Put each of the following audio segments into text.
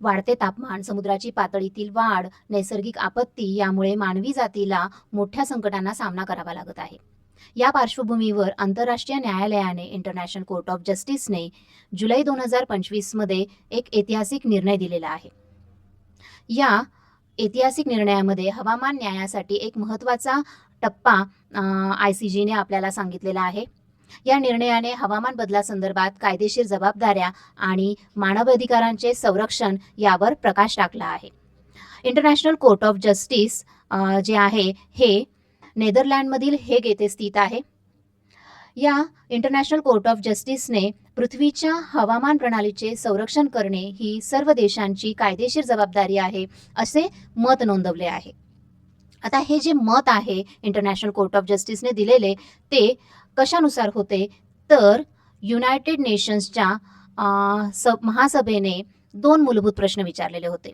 वाढते तापमान समुद्राची पातळीतील वाढ नैसर्गिक आपत्ती यामुळे मानवी जातीला मोठ्या संकटांना सामना करावा लागत आहे. या पार्श्वभूमीवर आंतरराष्ट्रीय न्यायालयाने इंटरनॅशनल कोर्ट ऑफ जस्टिसने जुलै दोन हजार पंचवीसमध्ये एक ऐतिहासिक निर्णय दिलेला आहे. या ऐतिहासिक निर्णयामध्ये हवामान न्यायासाठी एक महत्त्वाचा टप्पा आय सी जीने आपल्याला सांगितलेला आहे. या निर्णयाने हवामान बदलासंदर्भात कायदेशीर जबाबदाऱ्या आणि मानवाधिकारांचे संरक्षण यावर प्रकाश टाकला आहे. International court of justice J आहे हे नेदरलँडमधील हेग येथे स्थित आहे. या इंटरनॅशनल कोर्ट ऑफ जस्टिसने पृथ्वीच्या हवामान प्रणालीचे संरक्षण करणे ही सर्व देशांची कायदेशीर जबाबदारी आहे असे मत नोंदवले आहे. आता हे जे मत आहे इंटरनॅशनल कोर्ट ऑफ जस्टिसने दिलेले ते कशानुसार होते? तर युनायटेड नेशन्सच्या अ, महासभेने दोन मूलभूत प्रश्न विचारलेले होते.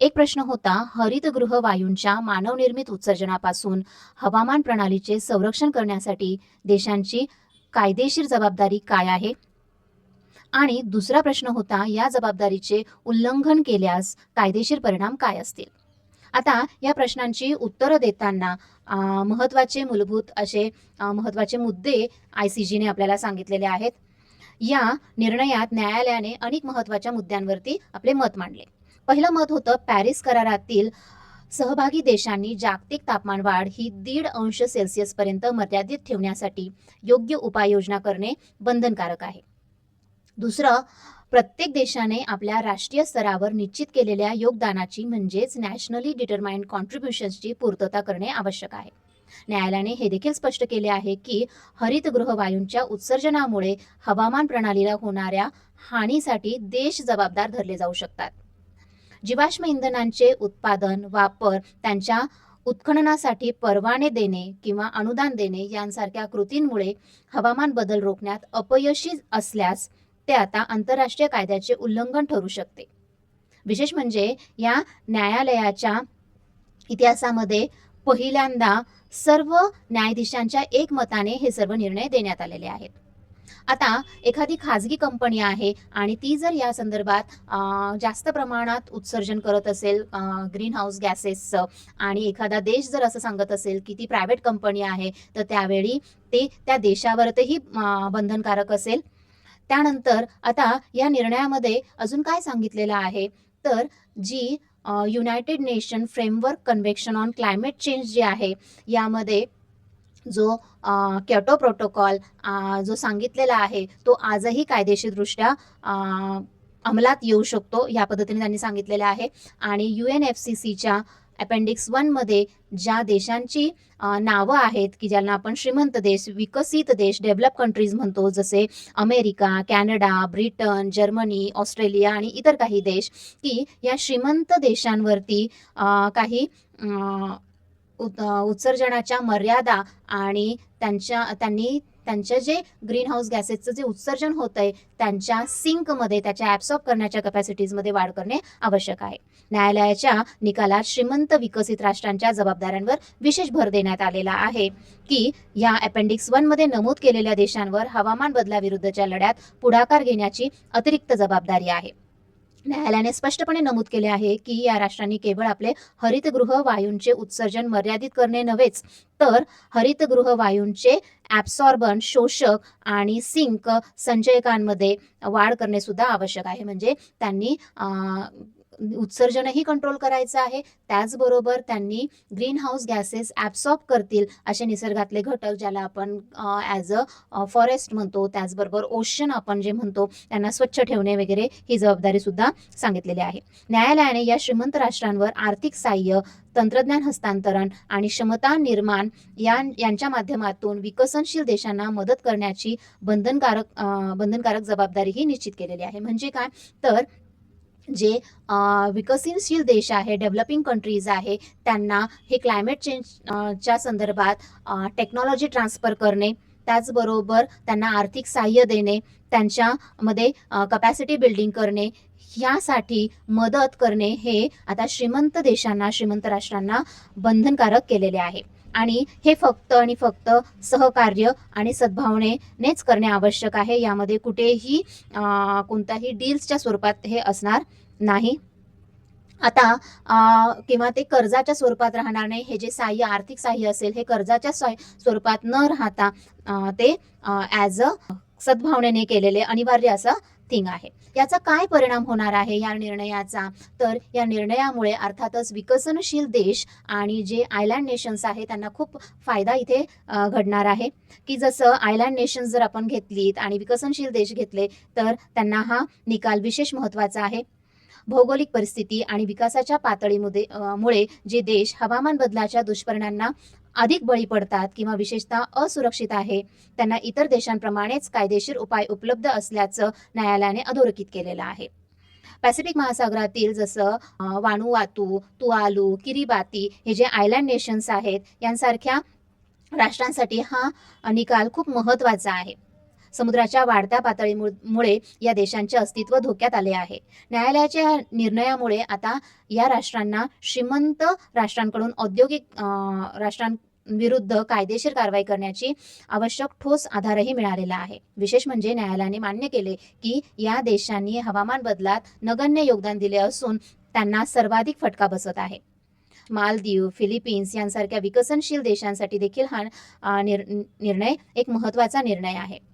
एक प्रश्न होता हरितगृह वायूंच्या मानवनिर्मित उत्सर्जनापासून हवामान प्रणालीचे संरक्षण करण्यासाठी देशांची कायदेशीर जबाबदारी काय आहे? आणि दुसरा प्रश्न होता या जबाबदारीचे उल्लंघन केल्यास कायदेशीर परिणाम काय असतील? आता या प्रश्नांची उत्तरं देताना महत्त्वाचे महत्त्वाचे मूलभूत असे महत्त्वाचे महत्त्वाचे मुद्दे आय सी जीने आपल्याला सांगितलेले आहेत. या निर्णयात न्यायालयाने अनेक महत्त्वाच्या मुद्द्यांवरती आपले मत मांडले. पहिलं मत होतं पॅरिस करारातील सहभागी देशांनी जागतिक तापमान वाढ ही दीड अंश सेल्सिअस पर्यंत मर्यादित ठेवण्यासाठी योग्य उपाययोजना करणे बंधनकारक आहे. दुसरं प्रत्येक देशाने आपल्या राष्ट्रीय स्तरावर निश्चित केलेल्या योगदानाची म्हणजेच नॅशनली डिटरमाइंड कॉन्ट्रीब्युशन्सची पूर्तता करणे आवश्यक आहे. न्यायालयाने हे देखील स्पष्ट केले आहे की हरितगृह वायूंच्या उत्सर्जनामुळे हवामान प्रणालीला होणाऱ्या हानीसाठी देश जबाबदार धरले जाऊ शकतात. जीवाश्म इंधनांचे उत्पादन वापर त्यांच्या उत्खननासाठी परवाने देणे किंवा अनुदान देणे यांसारख्या कृतींमुळे हवामान बदल रोखण्यात अपयशी असल्यास ते आता आंतरराष्ट्रीय कायद्याचे उल्लंघन ठरू शकते. विशेष म्हणजे या न्यायालयाच्या इतिहासामध्ये पहिल्यांदा सर्व न्यायाधीशांच्या एकमताने हे सर्व निर्णय देण्यात आलेले आहेत. आता एखादी खाजगी कंपनी आहे आणि ती जर या संदर्भात जास्त प्रमाणात उत्सर्जन करत असेल ग्रीन हाऊस गॅसेसचं आणि एखादा देश जर असं सांगत असेल की ती प्रायव्हेट कंपनी आहे तर त्यावेळी ते त्या देशावरती बंधनकारक असेल. त्यानंतर आता या निर्णयामध्ये अजून काय सांगितलेलं आहे? तर जी United nation framework convection on climate change जे आहे यामध्ये जो क्योटो प्रोटोकॉल जो सांगितलेला आहे तो आजही कायदेशीरदृष्ट्या अंमलात येऊ शकतो या पद्धतीने त्यांनी सांगितलेलं आहे. आणि यू एन एफ सी सीच्या अपेंडिक्स वनमध्ये ज्या देशांची नावं आहेत की ज्यांना आपण श्रीमंत देश विकसित देश डेव्हलप कंट्रीज म्हणतो जसे America Canada Britain Germany Australia आणि इतर काही देश की या श्रीमंत देशांवरती काही उत- उत्सर्जनाच्या मर्यादा आणि त्यांच्या त्यांनी त्यांच्या जे ग्रीन हाऊस गॅसेसचं जे उत्सर्जन होत आहे त्यांच्या सिंकमध्ये त्याच्या ॲब्सॉर्ब करण्याच्या कपॅसिटीजमध्ये वाढ करणे आवश्यक आहे. न्यायालयाच्या निकालात श्रीमंत विकसित राष्ट्रांच्या जबाबदाऱ्यांवर विशेष भर देण्यात आलेला आहे की या अपेंडिक्स वनमध्ये नमूद केलेल्या देशांवर हवामान बदलाविरुद्धच्या लढ्यात पुढाकार घेण्याची अतिरिक्त जबाबदारी आहे. न्यायालयाने स्पष्टपणे नमूद केले आहे की या राष्ट्रांनी केवळ आपले हरितगृह वायूंचे उत्सर्जन मर्यादित करणे नव्हेच तर हरितगृह वायूंचे ॲब्सॉर्बन शोषक आणि सिंक संचयकांमध्ये वाढ करणे सुद्धा आवश्यक आहे. म्हणजे त्यांनी अं, उत्सर्जनही कंट्रोल करायचं आहे. त्याचबरोबर त्यांनी ग्रीन हाऊस गॅसेस ॲब्सॉर्ब करतील असे निसर्गातले घटक ज्याला आपण ॲज अ फॉरेस्ट म्हणतो. त्याचबरोबर ओशन आपण जे म्हणतो त्यांना स्वच्छ ठेवणे वगैरे ही जबाबदारी सुद्धा सांगितलेली आहे. न्यायालयाने या श्रीमंत राष्ट्रांवर आर्थिक सहाय्य तंत्रज्ञान हस्तांतरण आणि क्षमता निर्माण या यांच्या माध्यमातून विकसनशील देशांना मदत करण्याची बंधनकारक बंधनकारक जबाबदारीही निश्चित केलेली आहे. म्हणजे काय? तर जे विकसनशील देश आहे डेव्हलपिंग कंट्रीज आहे त्यांना हे क्लायमेट चेंज च्या संदर्भात टेक्नॉलॉजी ट्रान्सफर करणे त्याचबरोबर त्यांना आर्थिक सहाय्य देणे त्यांच्यामध्ये कपॅसिटी बिल्डिंग करणे यासाठी मदत करणे हे आता श्रीमंत देशांना श्रीमंत राष्ट्रांना बंधनकारक केलेले आहे. आणि हे फक्त आणि फक्त सहकार्य आणि सद्भावनेनेच करणे आवश्यक आहे. यामध्ये कुठेही अं, कोणत्याही डील्सच्या स्वरूपात हे असणार नाही. आता किंवा ते कर्जाच्या स्वरूपात राहणार नाही. हे जे सहाय्य आर्थिक सहाय्य असेल हे कर्जाच्या स्वरूपात न राहता ते ॲज अ सद्भावनेने केलेले अनिवार्य असं थिंग आहे. याचा काय परिणाम होणार आहे या निर्णयाचा? तर या निर्णयामुळे अर्थातच विकसनशील देश आणि जे आयलँड नेशन्स आहे त्यांना खूप फायदा इथे घडणार आहे. की जसं आयलँड नेशन्स जर आपण घेतलीत आणि विकसनशील देश घेतले तर त्यांना हा निकाल विशेष महत्त्वाचा आहे. भौगोलिक परिस्थिती आणि विकासाच्या पातळीमुळे मुळे जे देश हवामान बदलाच्या दुष्परिणामांना अधिक बळी पडतात किंवा विशेषतः असुरक्षित आहे त्यांना इतर देशांप्रमाणेच कायदेशीर उपाय उपलब्ध असल्याचं न्यायालयाने अधोरेखित केलेलं आहे. पॅसिफिक महासागरातील जसं वाणुवातू तुआलू किरीबाती हे जे आयलँड नेशन्स आहेत यांसारख्या राष्ट्रांसाठी हा निकाल खूप महत्त्वाचा आहे. समुद्राच्या वाढत्या पातळीमुळे या देशांचे अस्तित्व धोक्यात आले आहे. न्यायालयाच्या या निर्णयामुळे आता या राष्ट्रांना श्रीमंत राष्ट्रांकडून औद्योगिक अं, राष्ट्रांविरुद्ध कायदेशीर कारवाई करण्याची आवश्यक ठोस आधारही मिळालेला आहे. विशेष म्हणजे न्यायालयाने मान्य केले की या देशांनी हवामान बदलात नगण्य योगदान दिले असून त्यांना सर्वाधिक फटका बसत आहे. मालदीव फिलिपिन्स यांसारख्या विकसनशील देशांसाठी देखील हा निर्णय एक महत्त्वाचा निर्णय आहे.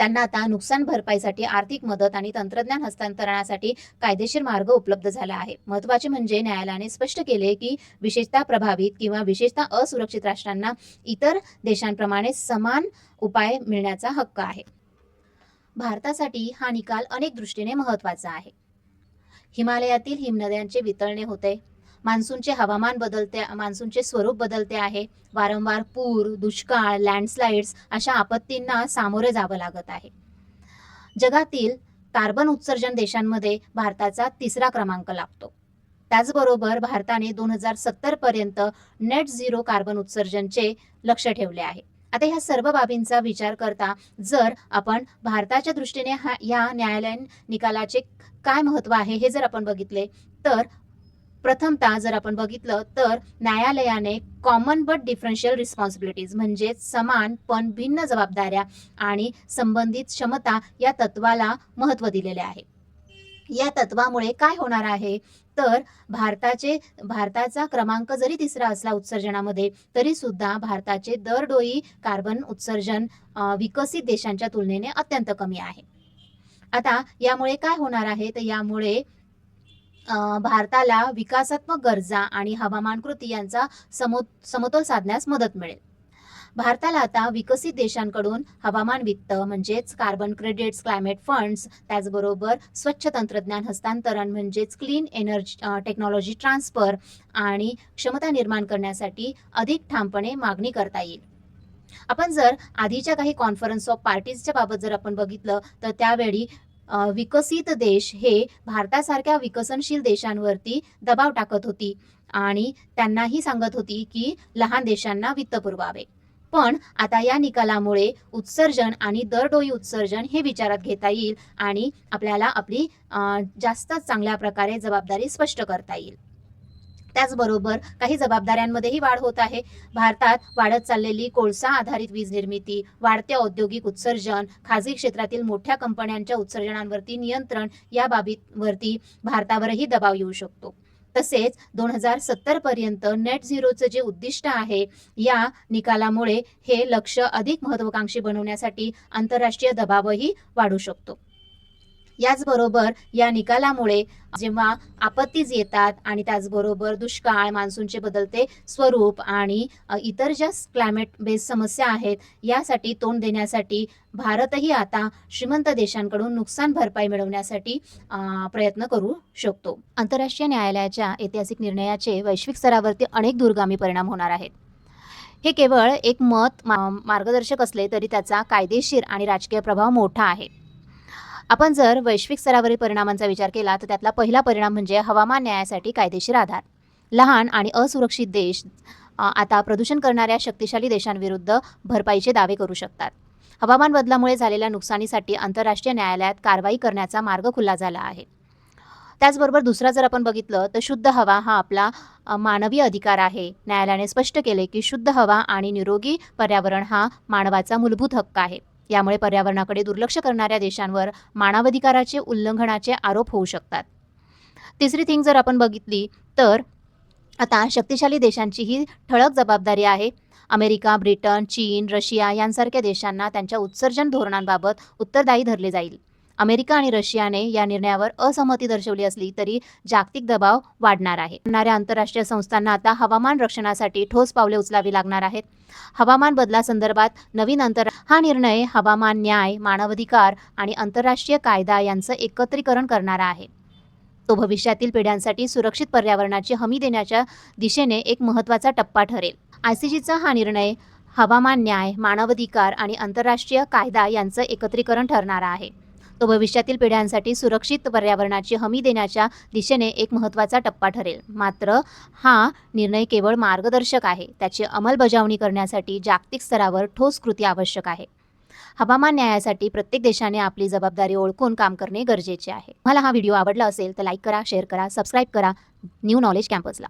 त्यांना आता नुकसान भरपाईसाठी आर्थिक मदत आणि तंत्रज्ञान हस्तांतरणासाठी कायदेशीर मार्ग उपलब्ध झाला आहे. महत्त्वाचे म्हणजे न्यायालयाने स्पष्ट केले की विशेषतः प्रभावित किंवा विशेषतः असुरक्षित राष्ट्रांना इतर देशांप्रमाणे समान उपाय मिळण्याचा हक्क आहे. भारतासाठी हा निकाल अनेक दृष्टीने महत्त्वाचा आहे. हिमालयातील हिमनद्यांचे वितळणे होते. मान्सूनचे हवामान बदलते मान्सूनचे स्वरूप बदलते आहे. वारंवार पूर दुष्काळ लँडस्लाइड्स अशा आपत्तींना सामोरे जावं लागत आहे. जगातील कार्बन उत्सर्जन देशांमध्ये भारताचा तिसरा क्रमांक लागतो त्याचबरोबर भारताने दोन हजार सत्तर पर्यंत नेट झिरो कार्बन उत्सर्जनचे लक्ष ठेवले आहे. आता ह्या सर्व बाबींचा विचार करता जर आपण भारताच्या दृष्टीने हा या न्यायालयीन निकालाचे काय महत्त्व आहे हे जर आपण बघितले तर प्रथमतः जर आपण बघितलं तर न्यायालयाने कॉमन बट डिफरन्शियल रिस्पॉन्सिबिलिटीज म्हणजे समान पण भिन्न जबाबदाऱ्या आणि संबंधित क्षमता या तत्वाला महत्त्व दिलेले आहे. या तत्वामुळे काय होणार आहे? तर भारताचे भारताचा क्रमांक जरी तिसरा असला उत्सर्जनामध्ये तरी सुद्धा भारताचे दरडोई कार्बन उत्सर्जन विकसित देशांच्या तुलनेने अत्यंत कमी आहे. आता यामुळे काय होणार आहे? तर यामुळे भारताला विकासात्मक गरजा आणि हवामान कृती यांचा समो समतोल साधण्यास मदत मिळेल. भारताला आता विकसित देशांकडून हवामान वित्त म्हणजेच कार्बन क्रेडिट्स क्लायमेट फंड्स त्याचबरोबर स्वच्छ तंत्रज्ञान हस्तांतरण म्हणजेच क्लीन एनर्जी टेक्नॉलॉजी ट्रान्सफर आणि क्षमता निर्माण करण्यासाठी अधिक ठामपणे मागणी करता येईल. आपण जर आधीच्या काही कॉन्फरन्स ऑफ पार्टीजच्या बाबत जर आपण बघितलं तर त्यावेळी विकसित देश हे भारतासारख्या विकसनशील देशांवरती दबाव टाकत होती. आणि त्यांनाही सांगत होती की लहान देशांना वित्त पुरवावे. पण आता या निकालामुळे उत्सर्जन आणि दरडोई उत्सर्जन हे विचारात घेता येईल आणि आपल्याला आपली जास्त चांगल्या प्रकारे जबाबदारी स्पष्ट करता येईल. त्याचबरोबर काही जबाबदाऱ्यांमध्येही वाढ होत आहे. भारतात वाढत चाललेली कोळसा आधारित वीज निर्मिती वाढते औद्योगिक उत्सर्जन खाजगी क्षेत्रातील मोठ्या कंपन्यांच्या उत्सर्जनांवरती नियंत्रण या बाबीवरती भारतावरही दबाव येऊ शकतो. तसेच दोन हजार सत्तर पर्यंत नेट झिरोचं जे उद्दिष्ट आहे या निकालामुळे हे लक्ष अधिक महत्वाकांक्षी बनवण्यासाठी आंतरराष्ट्रीय दबावही वाढू शकतो. याचबरोबर या निकालामुळे जेव्हा आपत्तीज येतात आणि त्याचबरोबर दुष्काळ मान्सूनचे बदलते स्वरूप आणि इतर ज्या क्लायमेट बेस्ड समस्या आहेत यासाठी तोंड देण्यासाठी भारतही आता श्रीमंत देशांकडून नुकसान भरपाई मिळवण्यासाठी प्रयत्न करू शकतो. आंतरराष्ट्रीय न्यायालयाच्या ऐतिहासिक निर्णयाचे वैश्विक स्तरावरती अनेक दूरगामी परिणाम होणार आहेत. हे केवळ एक मत मार्गदर्शक असले तरी त्याचा कायदेशीर आणि राजकीय प्रभाव मोठा आहे. आपण जर वैश्विक स्तरावरील परिणामांचा विचार केला तर त्यातला पहिला परिणाम म्हणजे हवामान न्यायासाठी कायदेशीर आधार. लहान आणि असुरक्षित देश आता प्रदूषण करणाऱ्या शक्तिशाली देशांविरुद्ध भरपाईचे दावे करू शकतात. हवामान बदलामुळे झालेल्या नुकसानीसाठी आंतरराष्ट्रीय न्यायालयात कारवाई करण्याचा मार्ग खुला झाला आहे. त्याचबरोबर दुसरा जर आपण बघितलं तर शुद्ध हवा हा आपला मानवी अधिकार आहे. न्यायालयाने स्पष्ट केले की शुद्ध हवा आणि निरोगी पर्यावरण हा मानवाचा मूलभूत हक्क आहे. यामुळे पर्यावरणाकडे दुर्लक्ष करणाऱ्या देशांवर मानवाधिकाराचे उल्लंघनाचे आरोप होऊ शकतात. तिसरी थिंग जर आपण बघितली तर आता शक्तिशाली देशांची ही ठळक जबाबदारी आहे. अमेरिका ब्रिटन चीन रशिया यांसारख्या देशांना त्यांच्या उत्सर्जन धोरणांबाबत उत्तरदायी धरले जाईल. अमेरिका आणि रशियाने या निर्णयावर असहमती दर्शवली असली तरी जागतिक दबाव वाढणार आहे. आंतरराष्ट्रीय संस्थांना आता हवामान रक्षणासाठी ठोस पावले उचलावी लागणार आहेत. हवामान बदलासंदर्भात नवीन अंतर हा निर्णय हवामान न्याय मानवाधिकार आणि आंतरराष्ट्रीय कायदा यांचं एकत्रीकरण करणारा आहे. तो भविष्यातील पिढ्यांसाठी सुरक्षित पर्यावरणाची हमी देण्याच्या दिशेने एक महत्त्वाचा टप्पा ठरेल. आयसीजीचा सी जीचा हा निर्णय हवामान न्याय मानवाधिकार आणि आंतरराष्ट्रीय कायदा यांचं एकत्रीकरण ठरणारा आहे. तो भविष्यातील पिढ्यांसाठी सुरक्षित पर्यावरणाची हमी देण्याच्या दिशेने एक महत्त्वाचा टप्पा ठरेल. मात्र हा निर्णय केवळ मार्गदर्शक आहे. त्याची अंमलबजावणी करण्यासाठी जागतिक स्तरावर ठोस कृती आवश्यक आहे. हवामान न्यायासाठी प्रत्येक देशाने आपली जबाबदारी ओळखून काम करणे गरजेचे आहे. मला हा व्हिडिओ आवडला असेल तर लाईक करा शेअर करा सबस्क्राईब करा. New knowledge कॅम्पसला.